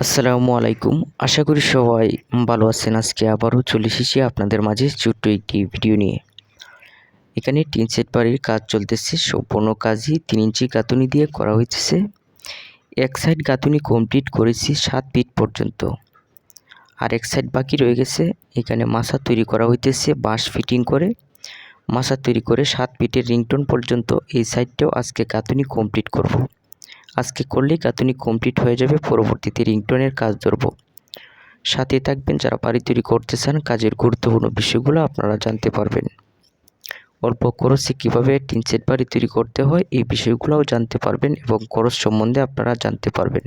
আসসালামু আলাইকুম। আশা করি সবাই ভালো আছেন। আজকে আবারও চলে এসেছি আপনাদের মাঝে ছোট্ট একটি ভিডিও নিয়ে। এখানে টিন সেট বাড়ির কাজ চলতেছে। সম্পূর্ণ কাজই তিন ইঞ্চি গাঁথুনি দিয়ে করা হয়েছে এক সাইড গাঁথুনি কমপ্লিট করেছি সাত ফিট পর্যন্ত। আর এক সাইড বাকি রয়ে গেছে। এখানে মাছা তৈরি করা হইতেছে বাঁশ ফিটিং করে। মাছা তৈরি করে সাত ফিটের রিংটোন পর্যন্ত এই সাইডটাও আজকে গাঁথুনি কমপ্লিট করব। আজকে করলেই গাঁথুনি কমপ্লিট হয়ে যাবে, পরবর্তীতে রিংটোনের কাজ ধরব। সাথে থাকবেন যারা বাড়ি তৈরি করতে চান কাজের গুরুত্বপূর্ণ বিষয়গুলো আপনারা জানতে পারবেন। অল্প খরচে কীভাবে টিন সেট বাড়ি তৈরি করতে হয়, এই বিষয়গুলোও জানতে পারবেন এবং খরচ সম্বন্ধে আপনারা জানতে পারবেন।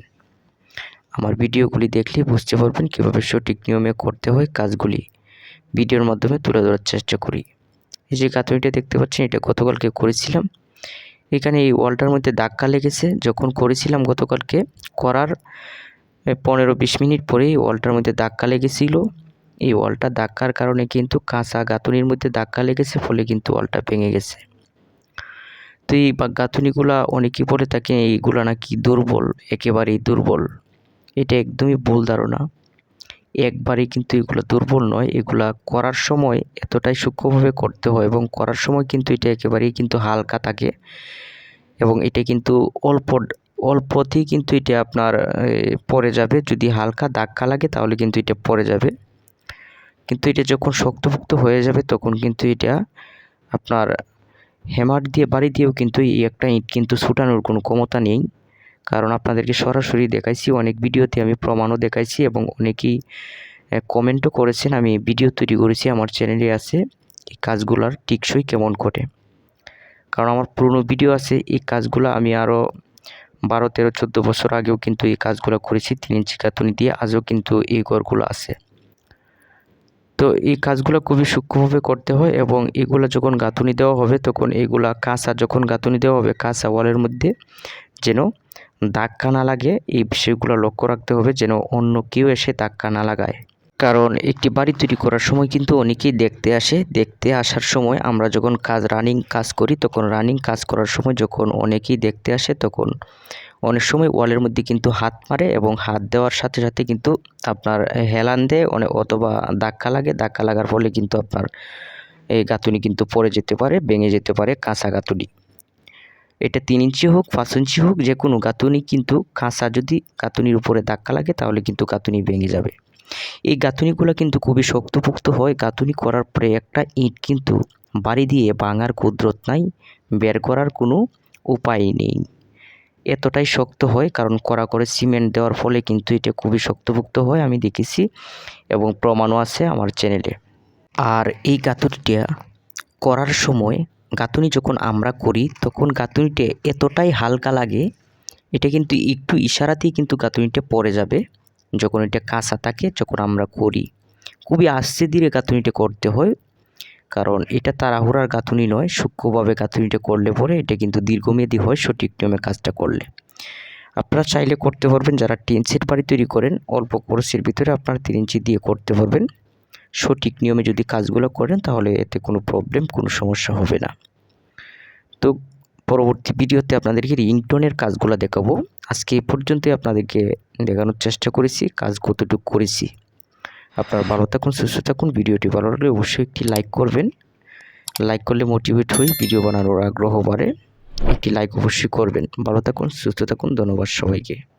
আমার ভিডিওগুলি দেখলেই বুঝতে পারবেন কীভাবে সঠিক নিয়মে করতে হয় কাজগুলি। ভিডিওর মাধ্যমে তুলে ধরার চেষ্টা করি। এই যে গাঁথুনিটা দেখতে পাচ্ছেন, এটা গতকালকে করেছিলাম। এখানে এই ওয়ালটার মধ্যে ধাক্কা লেগেছে। যখন করেছিলাম গতকালকে, করার পনেরো বিশ মিনিট পরেই ওয়ালটার মধ্যে ধাক্কা লেগেছিল। এই ওয়ালটা ধাক্কার কারণে কিন্তু কাঁচা গাঁথুনির মধ্যে ধাক্কা লেগেছে, ফলে কিন্তু ওয়ালটা ভেঙে গেছে। তো এই গাঁথুনিগুলা অনেকেই বলে থাকে, এইগুলো নাকি দুর্বল, একেবারেই দুর্বল। এটা একদমই ভুল ধারণা। একবারেই কিন্তু এগুলো দুর্বল নয়। এগুলা করার সময় এতটাই সূক্ষ্মভাবে করতে হয় এবং করার সময় কিন্তু এটা একেবারেই কিন্তু হালকা থাকে এবং এটা কিন্তু অল্প, অল্পতেই কিন্তু এটা আপনার পরে যাবে। যদি হালকা ধাক্কা লাগে তাহলে কিন্তু এটা পরে যাবে। কিন্তু এটা যখন শক্তপোক্ত হয়ে যাবে তখন কিন্তু এটা আপনার হ্যামার দিয়ে, বাড়ি দিয়েও কিন্তু এই একটা ইট কিন্তু ছুটানোর কোনো ক্ষমতা নেই। কারণ আপনাদেরকে সরাসরি দেখাইছি, অনেক ভিডিওতে আমি প্রমাণও দেখাইছি এবং অনেকেই কমেন্টও করেছেন, আমি ভিডিও তৈরি করেছি, আমার চ্যানেলে আছে, এই কাজগুলার টিকসই কেমন ঘটে। কারণ আমার পুরনো ভিডিও আছে, এই কাজগুলো আমি আরও বারো, তেরো, চোদ্দ বছর আগেও কিন্তু এই কাজগুলো করেছি, তিন ইঞ্চি কাতুনি দিয়ে আজও কিন্তু এই ঘরগুলো আছে। তো এই কাজগুলো খুবই সূক্ষ্মভাবে করতে হয় এবং এগুলো যখন গাঁথুনি দেওয়া হবে, তখন এগুলা কাঁচা, যখন গাঁথুনি দেওয়া হবে, কাঁচা ওয়ালের মধ্যে যেন ধাক্কা না লাগে এই বিষয়গুলো লক্ষ্য রাখতে হবে যেন অন্য কেউ এসে ধাক্কা না লাগায়। কারণ একটি বাড়ি তৈরি করার সময় কিন্তু অনেকেই দেখতে আসে। দেখতে আসার সময় আমরা যখন কাজ রানিং কাজ করি, তখন রানিং কাজ করার সময় যখন অনেকেই দেখতে আসে, তখন অনেক সময় ওয়ালের মধ্যে কিন্তু হাত মারে এবং হাত দেওয়ার সাথে সাথে কিন্তু আপনার হেলান দেয় অনেক অথবা ধাক্কা লাগে। ধাক্কা লাগার ফলে কিন্তু আপনার এই গাঁথুনি কিন্তু পড়ে যেতে পারে, ভেঙে যেতে পারে, কাঁচা গাঁথুনি। এটা তিন ইঞ্চি হোক, পাঁচ ইঞ্চি হোক, যে কোনো গাঁথুনি কিন্তু কাঁচা যদি গাঁথুনির উপরে ধাক্কা লাগে তাহলে কিন্তু গাঁথুনি ভেঙে যাবে। এই গাঁথুনিগুলো কিন্তু খুবই শক্তপোক্ত হয়। গাঁথুনি করার পরে একটা ইট কিন্তু বাড়ি দিয়ে ভাঙার কুদরত নাই, বের করার কোনো উপায় নেই। এতটাই শক্ত হয়, কারণ কড়া করে সিমেন্ট দেওয়ার ফলে কিন্তু এটা খুবই শক্তপোক্ত হয় আমি দেখেছি এবং প্রমাণও আছে আমার চ্যানেলে। আর এই গাঁথুনিটা করার সময় গাঁথুনি যখন আমরা করি, তখন গাঁথুনিটা এতটাই হালকা লাগে, এটা কিন্তু একটু ইশারাতেই কিন্তু গাঁথুনিটা পড়ে যাবে। যখন এটা কাঁচা থাকে, যখন আমরা করি, খুবই আস্তে ধীরে গাঁথুনিটা করতে হয়। কারণ এটা তাড়াহুড়ার গাঁথুনি নয়, সূক্ষ্মভাবে গাঁথুনিটা করলে পরে এটা কিন্তু দীর্ঘমেয়াদী হয় সঠিক নিয়মে কাজটা করলে। আপনারা চাইলে করতে পারবেন, যারা টিন সেট বাড়ি তৈরি করেন, অল্প খরচের ভিতরে আপনারা তিন ইঞ্চি দিয়ে করতে পারবেন। সঠিক নিয়মে যদি কাজগুলো করেন, তাহলে এতে কোনো প্রবলেম কোনো সমস্যা হবে না। তো পরবর্তী ভিডিওতে আপনাদেরকে রিংটোনের কাজগুলো দেখাবো। আজকে এই পর্যন্তই আপনাদেরকে দেখানোর চেষ্টা করেছি, কাজ কতটুকু করেছি। আপনারা ভালো থাকুন, সুস্থ থাকুন। ভিডিওটি ভালো লাগলে অবশ্যই একটি লাইক করবেন। লাইক করলে মোটিভেট হই ভিডিও বানানোর আগ্রহ বাড়ে। একটি লাইক অবশ্যই করবেন। ভালো থাকুন, সুস্থ থাকুন। ধন্যবাদ সবাইকে।